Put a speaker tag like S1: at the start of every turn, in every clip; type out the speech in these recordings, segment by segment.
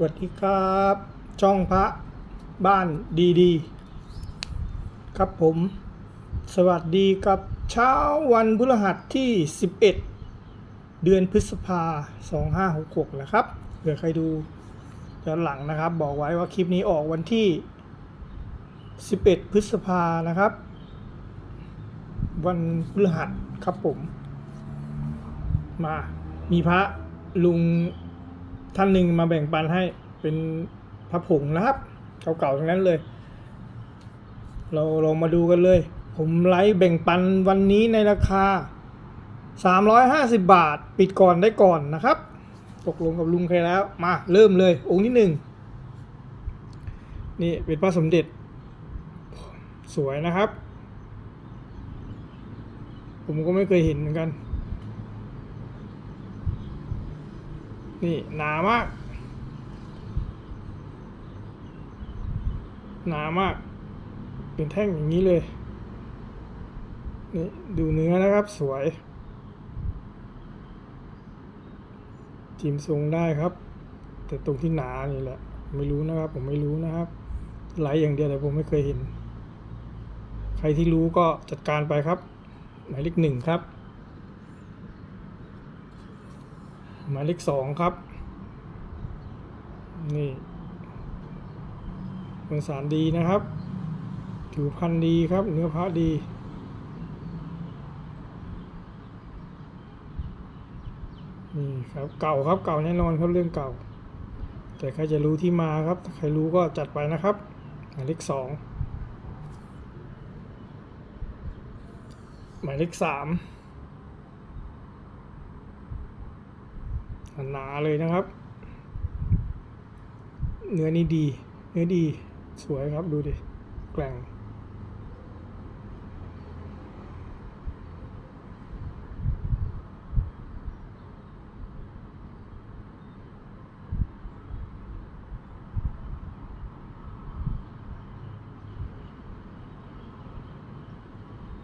S1: สวัสดีครับ ช่องพระบ้านดีดีครับผม สวัสดีกับเช้าวันพฤหัสที่ 11 เดือนพฤษภา 2566 นะครับเผื่อใครดูย้อนหลังนะครับ บอกไว้ว่าคลิปนี้ออกวันที่ 11 พฤษภานะครับ วันพฤหัสครับผม มามีพระลุง ท่านหนึ่งมาแบ่งปันให้เป็นพระผงนะครับเก่าๆทั้งนั้นเลย เราลองมาดูกันเลย ผมไลฟ์แบ่งปันวันนี้ในราคา 350 บาท ปิดก่อนได้ก่อนนะครับ ตกลงกับลุงใครแล้วมาเริ่มเลย องค์ที่หนึ่งนี่เป็นพระสมเด็จ สวยนะครับ ผมก็ไม่เคยเห็นเหมือนกัน นี่หนามาก หนามาก เป็นแท่งอย่างนี้เลย นี่ดูเนื้อนะครับสวย จิ้มทรงได้ครับ แต่ตรงที่หนานี่แหละ ไม่รู้นะครับ ผมไม่รู้นะครับไหลอย่างเดียวแต่ผมไม่เคยเห็น ใครที่รู้ก็จัดการไปครับ หมายเลขหนึ่งครับ หมายเลขสองครับ นี่เป็นสารดีนะครับ ผิวพรรณดีครับ เนื้อพระดีนี่ครับเก่าครับเก่าแน่นอนครับเรื่องเก่า แต่ใครจะรู้ที่มาครับใครรู้ก็จัดไปนะครับหมายเลขสองหมายเลขสาม หนาเลยนะครับ เนื้อนี่ดี เนื้อดีสวยครับดูดิ แกร่ง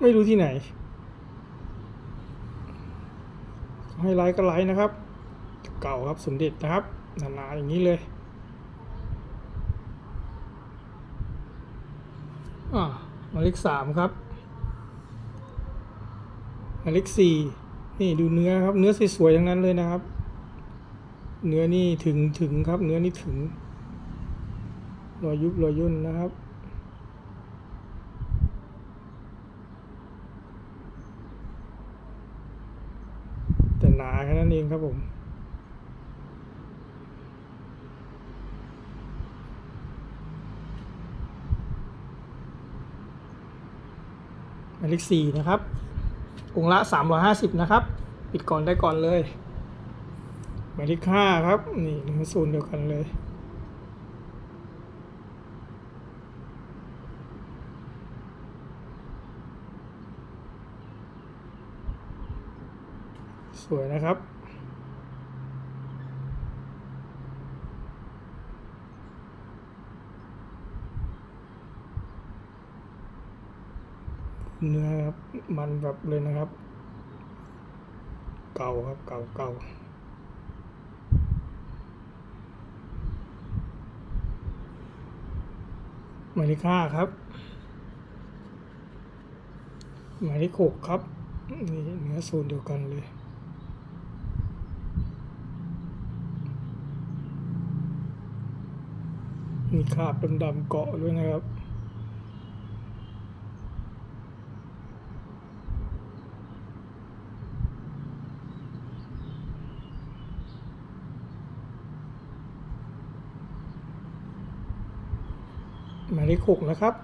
S1: ไม่รู้ที่ไหน ให้ไลค์ก็ไลค์นะครับ เก่าครับสมเด็จนะครับหนาๆอย่างนี้เลยอ่าหมายเลขสามครับหมายเลขสี่นี่ดูเนื้อครับเนื้อสวยๆทั้งนั้นเลยนะครับ เนื้อนี่ถึงถึงครับ เนื้อนี่ถึงรอยยุบรอยย่นนะครับแต่หนาแค่นั้นเองครับผมายเลขสี่นะครับ องค์ละสามร้อยห้าสิบนะครับ ปิดก่อนได้ก่อนเลย หมายเลขห้าครับ นี่เนื้อโซนเดียวกันเลยสวยนะครับ เนื้อครับมันแบบเลยนะครับ เก่าครับเก่าเก่าหมายเลขห้าครับ หมายเลขหกครับ นี่เนื้อโซนเดียวกันเลยมีคราบดำๆเกาะด้วยนะครับ หมายเลขหกนะครับ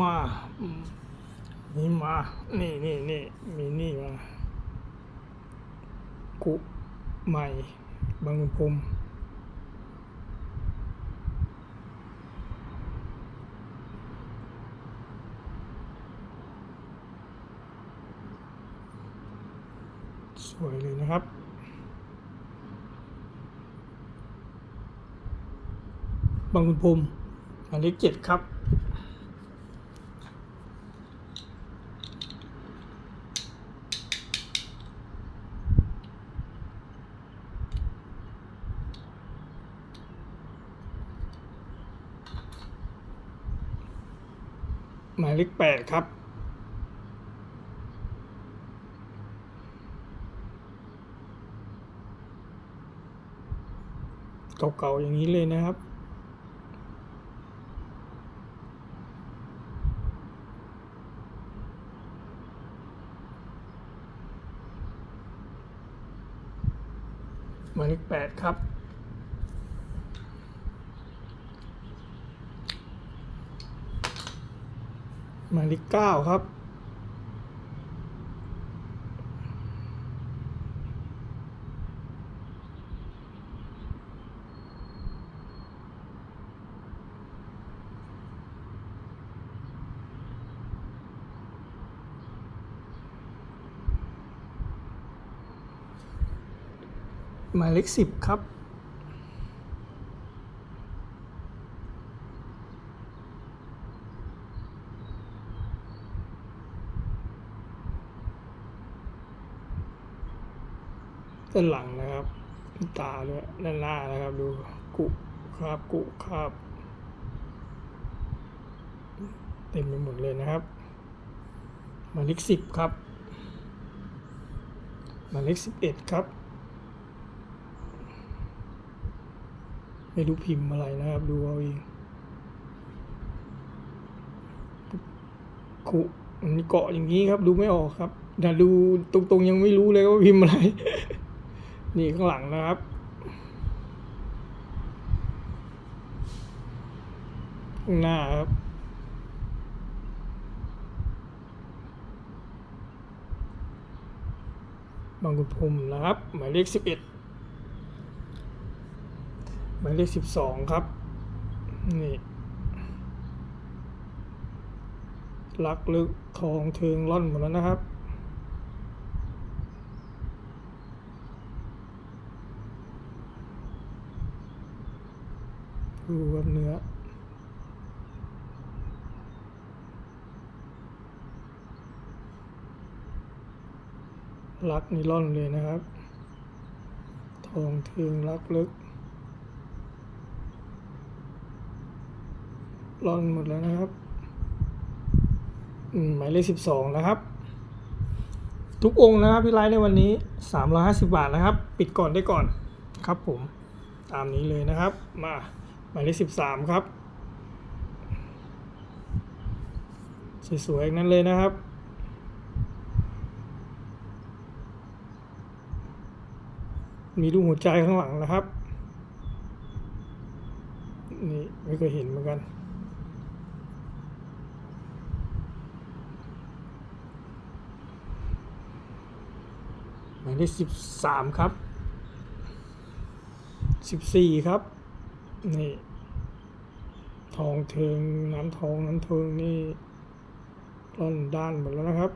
S1: มานี่มา นี่นี่นี่มีนี่มา กุใหม่ บางุนพรมสวยเลยนะครับ บางคุณภูมิหมายเลขเจ็ดครับ หมายเลขแปดครับเก่าๆอย่างนี้เลยนะครับ 8 ครับ หมายเลข9ครับ หมายเลขสิบครับ ด้านหลังนะครับ ตาด้วยด้านหน้านะครับดูกุครับกุครับเต็มไปหมดเลยนะครับหมายเลขสิบครับหมายเลขสิบเอ็ดครับ ไม่รู้พิมพ์อะไรนะครับ ดูเอาเองกุมันเกาะอย่างนี้ครับ ดูไม่ออกครับแต่ดูตรงๆยังไม่รู้เลยว่าพิมพ์อะไร นี่ข้างหลังนะครับข้างหน้าครับบางกุฎพรมนะครับ หมายเลขสิบเอ็ด หมายเลขสิบสองครับ นี่ลักลึกทองเทิงร่อนหมดแล้วนะครับ ดูครับเนื้อลักนี่ร่อนเลยนะครับ ทองเทิงลักลึก ร่อนหมดแล้วนะครับหมายเลขสิบสองนะครับ ทุกองค์นะครับที่ไลฟ์ในวันนี้สามร้อยห้าสิบาทนะครับ ปิดก่อนได้ก่อนครับผมตามนี้เลยนะครับ มาหมายเลขสิบสามครับสวยๆนั้นเลยนะครับมีรูปหัวใจข้างหลังนะครับ นี่ไม่เคยเห็นเหมือนกัน หมายเลขสิบสามครับสิบสี่ครับ นี่ ทองเทิงน้ำทองน้ำเทิงนี่ร่อนด้านหมดแล้วนะครับ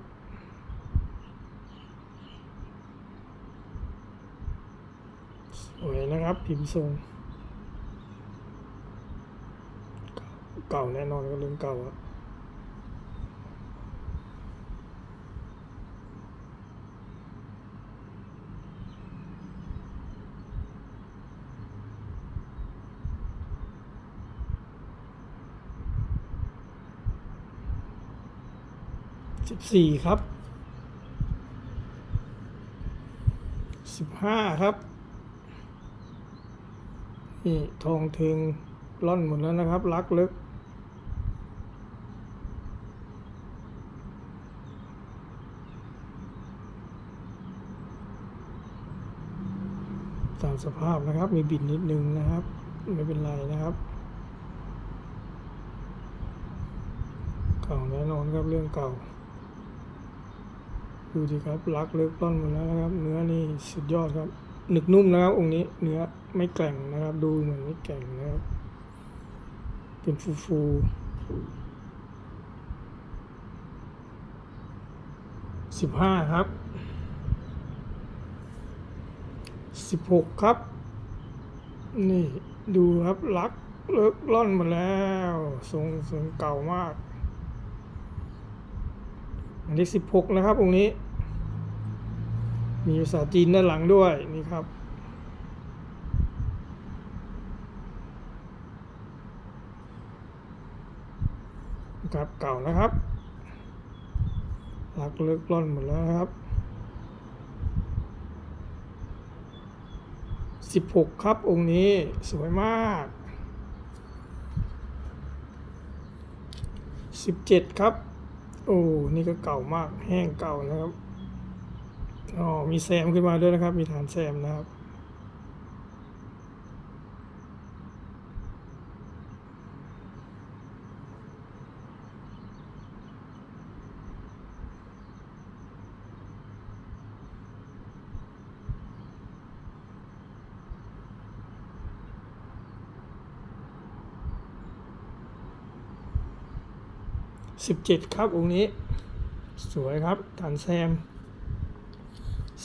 S1: สวยนะครับพิมพ์ทรง เก่าแน่นอนก็เรื่องเก่าอะ สิบสี่ครับสิบห้าครับนี่ทองเทิงร่อนหมดแล้วนะครับ ลักลึกตามสภาพนะครับ มีบิดนิดนึงนะครับ ไม่เป็นไรนะครับเก่าแน่นอนครับเรื่องเก่า ดูสิครับลักเลิกต้นหมดแล้วนะครับ เนื้อนี่สุดยอดครับ หนึกนุ่มนะครับ องค์นี้ เนื้อไม่แกร่งนะครับ ดูเหมือนไม่แกร่งนะครับ เป็นฟูฟูสิบห้าครับสิบหกครับ นี่ดูครับลักเลิกล่อนมดแล้วทรงทรงเก่ามาก อันที่สิบหกนะครับองค์นี้ มีภาษาจีนด้านหลังด้วยนี่ครับ ครับเก่านะครับหลักเลิกร่อนหมดแล้วครับสิบหกครับองค์นี้สวยมากสิบเจ็ดครับ โอ้ นี่ก็เก่ามากแห้งเก่านะครับ อ๋อมีแซมขึ้นมาด้วยนะครับ มีฐานแซมนะครับสิบเจ็ดครับองค์นี้ สวยครับฐานแซม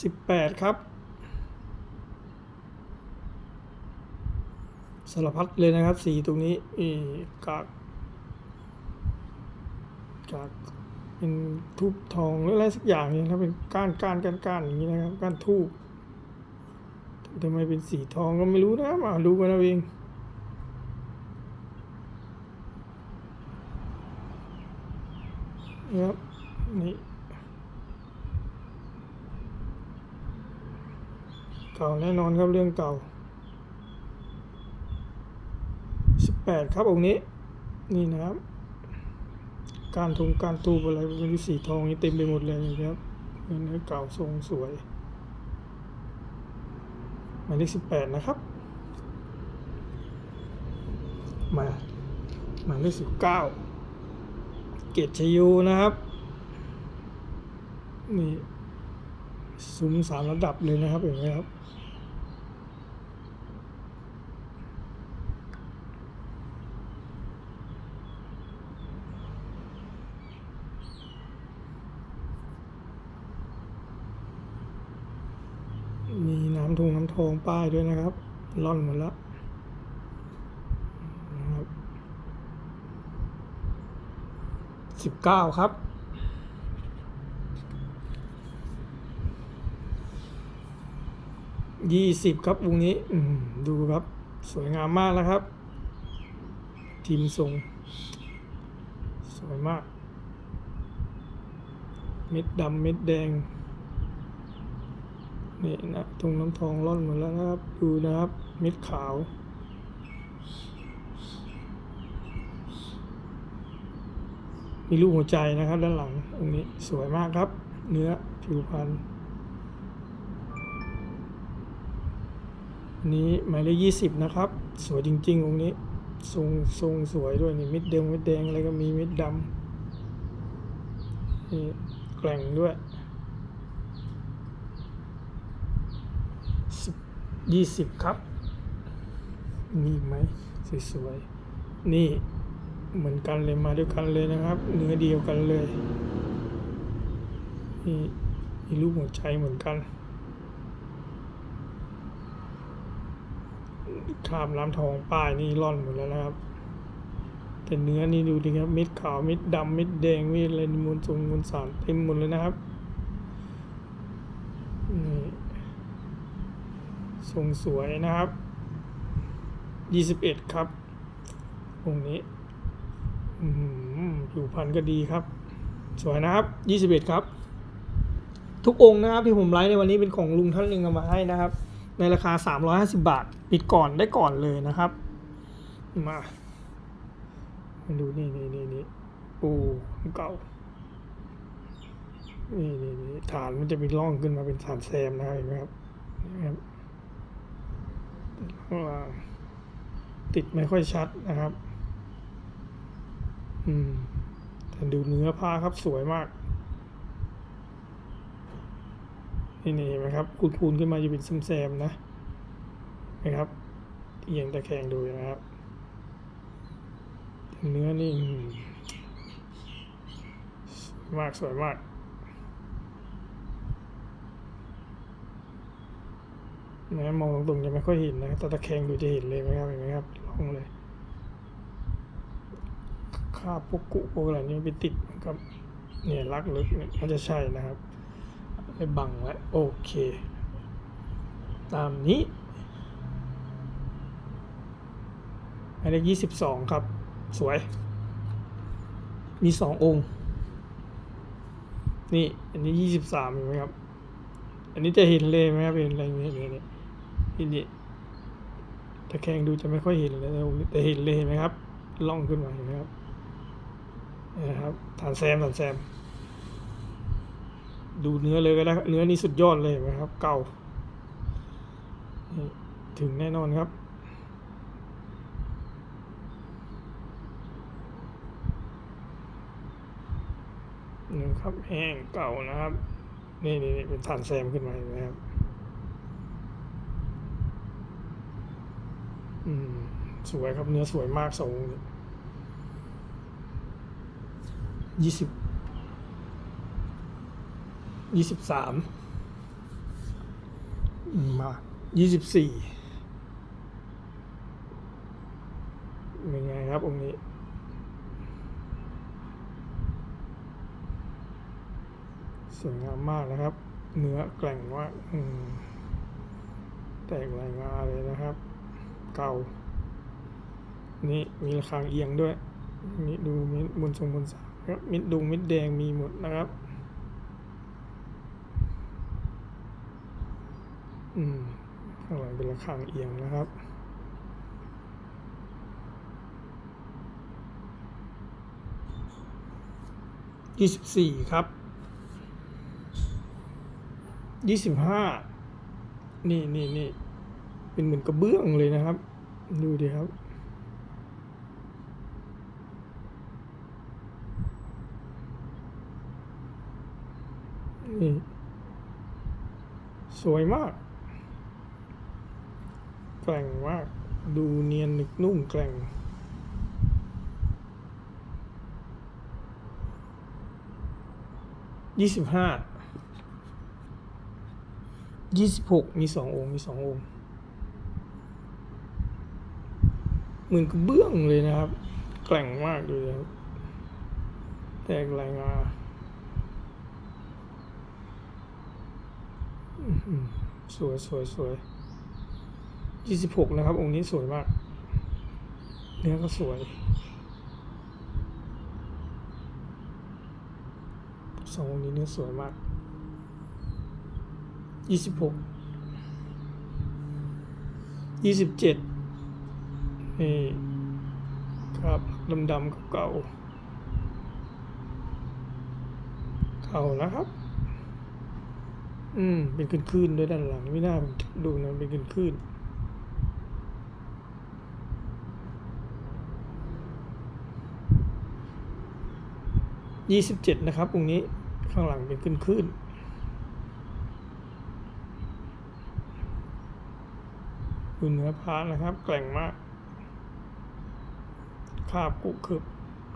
S1: สิบแปดครับสารพัดเลยนะครับสีตรงนี้กากกากเป็นทูบทองหรืออะไรสักอย่างนี้นะครับเป็นก้านก้านก้านก้านอย่างนี้นะครับก้านทูบทำไมเป็นสีทองก็ไม่รู้นะมาดูกันเอาเองนะครับนี่เก่าแน่นอนครับเรื่องเก่าสิบแปดครับองค์นี้ นี่นะครับ การทงการตูบอะไรเป็นสีทองนี่เต็มไปหมดเลยนะครับเนเนื้อเก่าทรงสวยหมายเลขสิบแปดนะครับ มาหมายเลขสิบเก้าเกตชยูนะครับ นี่ ซุ้มสามระดับเลยนะครับเห็นไหมครับมีน้ำทงน้ำทองป้ายด้วยนะครับ ล่อนหมดแล้วนะครับสิบเก้าครับ ยี่สิบครับวงนี้ดูครับ สวยงามมากแล้วครับ ทีมทรง สวยมาก เม็ดดำเม็ดแดงนี่นะตรงน้ำทองร่อนหมดแล้วนะครับ ดูนะครับ เม็ดขาว มีรูปหัวใจนะครับ ด้านหลังตรงนี้สวยมากครับ เนื้อผิวพรรณ นี้หมายเลขยี่สิบนะครับ สวยจริง ๆ องค์นี้ทรงทรงสวยด้วยนี่ม็ดแดงเม็ดแดงอะไรก็มีม็ดดำนี่แกล่งด้วยยี่สิบครับมีอีกไหมสวยๆนี่เหมือนกันเลยมาด้วยกันเลยนะครับ เนื้อเดียวกันเลยนี่มีรูปหัวใจเหมือนกัน คราบน้ำทองป้ายนี่ร่อนหมดแล้วนะครับ แต่เนื้อนี่ดูดิครับเม็ดขาวเม็ดดำเม็ดแดงเม็ดอะไรมวลทรงมวลสารเต็มหมดเลยนะครับนี่ทรงสวยนะครับยี่สิบเอ็ดครับองนี้อืมผิวพรรณก็ดีครับ สวยนะครับยี่สิบเอ็ดครับ ทุกองค์นะครับที่ผมไลฟ์ในวันนี้เป็นของลุงท่านหนึ่งเอามาให้นะครับ ในราคา 350 บาท ปิดก่อนได้ก่อนเลยนะครับ มามาดูนี่นี่นี่นี่โอ้เก่านี่นี่นี่ฐานมันจะมีร่องขึ้นมาเป็นฐานแซมนะครับเห็นไหมครับนี่ครับข้างล่างติดไม่ค่อยชัดนะครับ อืมแต่ดูเนื้อผ้าครับสวยมาก นี่นี่เห็นไหมครับคูนๆขึ้นมาจะเป็นแซมๆนะนะครับเอียงตะแคงดูนะครับ เนื้อนี่มากสวยมากนะมองตรงๆจะไม่ค่อยเห็นนะแต่ตะแคงดูจะเห็นเลยไหมครับเห็นไหมครับลองเลยคาบพวกกุพวกอะไรนี่ไปติดกับเนี่ยลักลึกเนี่ยมันจะใช่นะครับ ไปบังไว้โอเค ตามนี้หมายเลขยี่สิบสองครับ สวย มีสององค์ นี่ อันนี้ยี่สิบสามเห็นไหมครับ อันนี้จะเห็นเลยไหมครับ เห็นอะไรไหมเนี่ยเนี่ยนี่นี่ถ้าแข่งดูจะไม่ค่อยเห็นเลยแต่เห็นเลยเห็นไหมครับ ล่องขึ้นมาเห็นไหมครับนะครับฐานแซมฐานแซม ดูเนื้อเลยก็ได้เนื้อนี่สุดยอดเลยนไหมครับ เก่า ถึงแน่นอนครับ นี่ครับแห้งเก่านะครับ นี่นี่เป็นฐานแซมขึ้นมาเห็นไหมครับ อืม สวยครับเนื้อสวยมากสองยี่สิบ ยี่สิบสามมายี่สิบสี่เป็นไงครับองค์นี้สวยงามมากนะครับ เนื้อแกร่งมาแตกลายงาเลยนะครับ เก่า นี่มีระฆังเอียงด้วยนี่ดูมิดบนทรงบนสามมิดดุงมิดแดงมีหมดนะครับ อืมข้างหลังเป็นระฆังเอียงนะครับยี่สิบสี่ครับยี่สิบห้านี่นี่นี่เป็นเหมือนกระเบื้องเลยนะครับ ดูดิครับนี่สวยมาก ร่งมาก ดูเนียนนึกนุ่มแกร่ง ยี่สิบห้า ยี่สิบหกมีสององค์ มีสององค์ เหมือนกระเบื้องเลยนะครับ แกร่งมากเลยครับแตกลายงากสวยสวยสวย ยี่สิบหกนะครับ องค์นี้สวยมาก เนื้อก็สวยสององค์นี้เนื้อสวยมากยี่สิบหกยี่สิบเจ็ดนี่ครับดำดำๆเก่าเก่านะครับ อืม เป็นคลื่นๆด้วยด้านหลังไม่น่าดูนะเป็นคลื่น ยี่สิบเจ็ดนะครับตรงนี้ข้างหลังเป็นคลื่นๆดูเนื้อพระนะครับ แกร่งมากคาบกุคึบ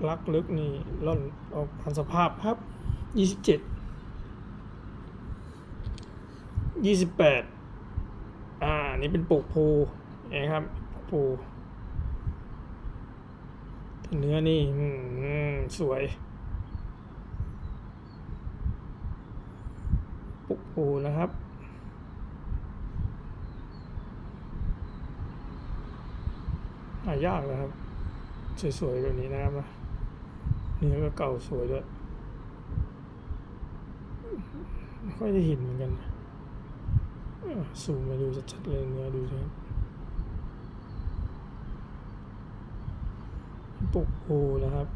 S1: ลักลึกนี่ล่อนออกผ่านสภาพครับยี่สิบเจ็ดยี่สิบแปดอ่า นี่เป็นปกโพนะครับปกโพเนื้อนี่สวย ปุกโพนะครับ หายากนะครับ สวยๆแบบนี้นะครับนะเนื้อก็เก่าสวยด้วยไม่ค่อยได้เห็นเหมือนกันนะอะซูมมาดูชัดๆเลยเนื้อดูสิครับปกโพนะครับ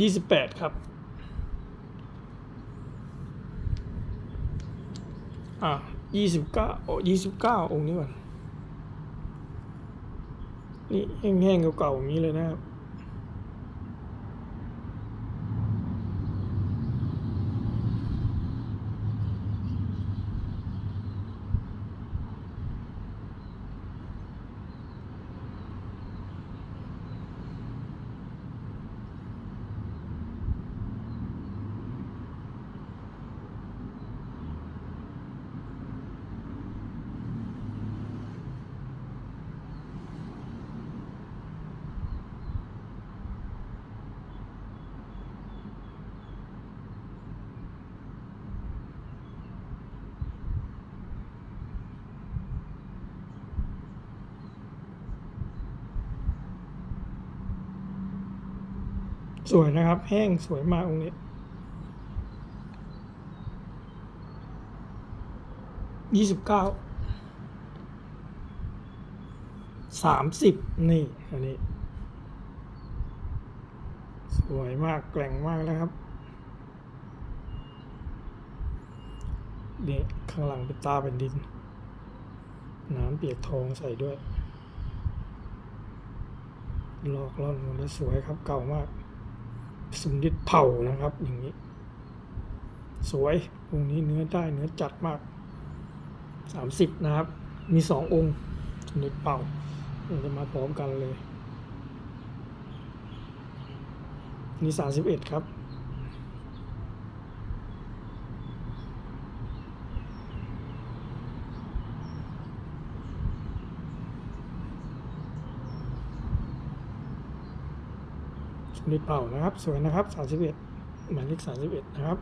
S1: ยี่สิบแปดครับ อะยี่สิบเก้าโอ้ยี่สิบเก้าองค์นี้ก่อน นี่แห้งๆเก่าๆอย่างนี้เลยนะครับ สวยนะครับ แห้งสวยมากองค์นี้ ยี่สิบเก้า สามสิบนี่ อันนี้ สวยมากแกร่งมากแล้วครับ นี่ข้างหลังเป็นตาเป็นดิน น้ำเปียกทองใส่ด้วยลอกล่อนมดแล้วสวยครับเก่ามาก สมเด็จเผ่านะครับ อย่างนี้ สวยองค์นี้เนื้อได้เนื้อจัดมากสามสิบนะครับ มีสององค์สมเด็จเผ่าเราจะมาพร้อมกันเลย นี่สามสิบเอ็ดครับ สมเด็จเป่านะครับ สวยนะครับ 31 หมายเลข31 นะครับ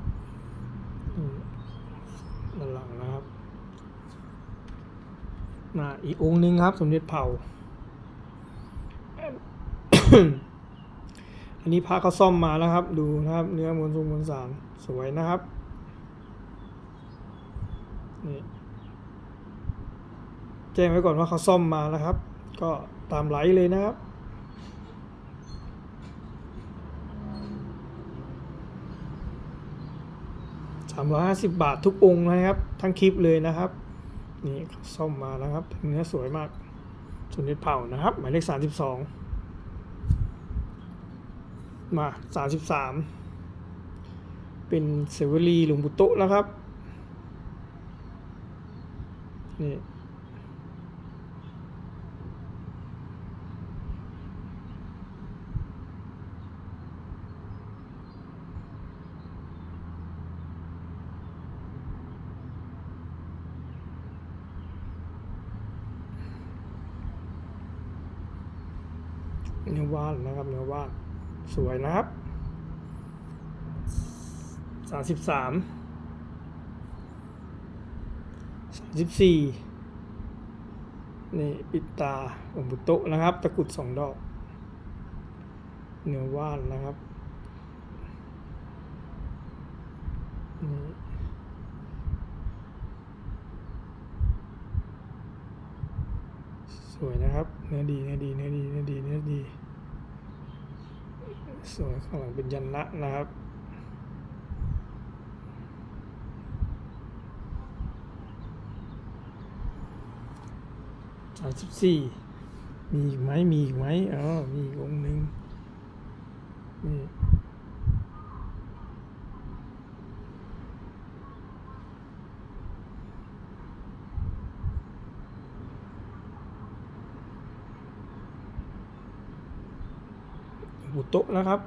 S1: ด้านหลังนะครับมาอีกองค์หนึ่งครับ สมเด็จเผ่า อันนี้พระเขาซ่อมมาแล้วครับ ดูนะครับ เนื้อมวลทรงมวลสารสวยนะครับ นี่แจ้งไว้ก่อนว่าเขาซ่อมมาแล้วครับ ก็ตามไหลเลยนะครับ สามร้อยห้าสิบบาททุกองค์นะครับ ทั้งคลิปเลยนะครับ นี่ซ่อมมานะครับเนื้อสวยมากสุนิทเผ่านะครับ หมายเลขสามสิบสองมาสามสิบสามเป็นเซเวอรีหลวงบุโตะนะครับนี่ เนื้อว่านนะครับเนื้อว่าน สวยนะครับสามสิบสามสามสิบสี่นี่ปิดตาองบุโตนะครับ ตะกรุดสองดอก เนื้อว่านนะครับนี่สวยนะครับ เนื้อดี เนื้อดี เนื้อดี เนื้อดี เนื้อดี สวยข้างหลังเป็นยันนะนะครับสามสิบสี่มีอีกไหมมีอีกไหมอ๋อมีอีกองค์หนึ่งนี่ บุโตะนะครับ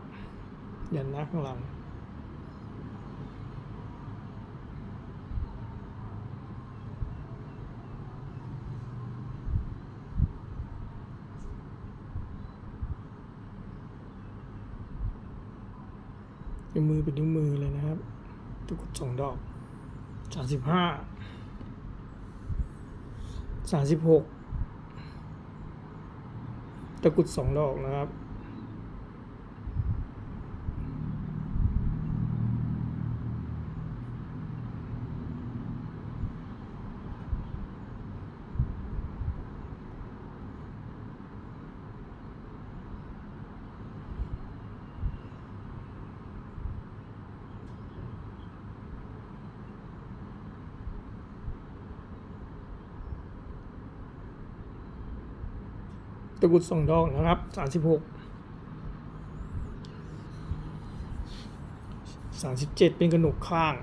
S1: ยันนะข้างหลังนิ้วมือเป็นนิ้วมือเลยนะครับตะกุดสองดอกสามสิบห้าสามสิบหกตะกุดสองดอกนะครับ ตะกรุดสองดอกนะครับสามสิบหกสามสิบเจ็ดเป็นกระหนกข้าง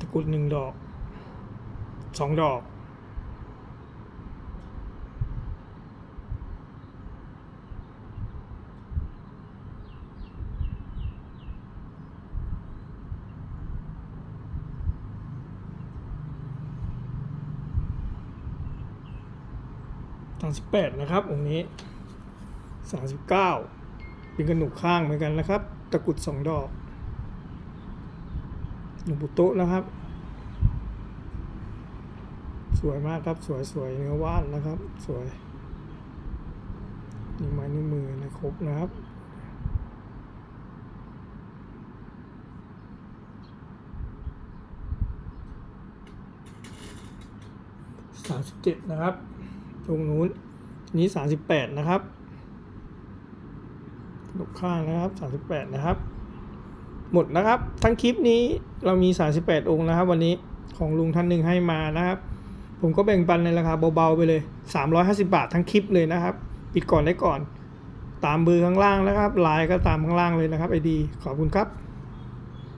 S1: ตะกรุดหนึ่งดอกสองดอก 38 นะครับ องค์นี้ 39 เป็นกระหนุกข้างเหมือนกันนะครับ ตะกุด 2 ดอกหลวงปู่โตนะครับ สวยมากครับ สวยสวยเนื้อว่านนะครับ สวยนิ้วไม้นิ้วมือนะครบนะครับสามสิบเจ็ดนะครับ ตรงนู้นนี้สามสิบแปดนะครับลบข้างนะครับสามสิบแปดนะครับ หมดนะครับ ทั้งคลิปนี้เรามี38องค์นะครับ วันนี้ของลุงท่านหนึ่งให้มานะครับ ผมก็แบ่งปันในราคาเบาๆไปเลย350บาททั้งคลิปเลยนะครับ ปิดก่อนได้ก่อน ตามเบอร์ข้างล่างนะครับไลน์ก็ตามข้างล่างเลยนะครับไอดีขอบคุณครับ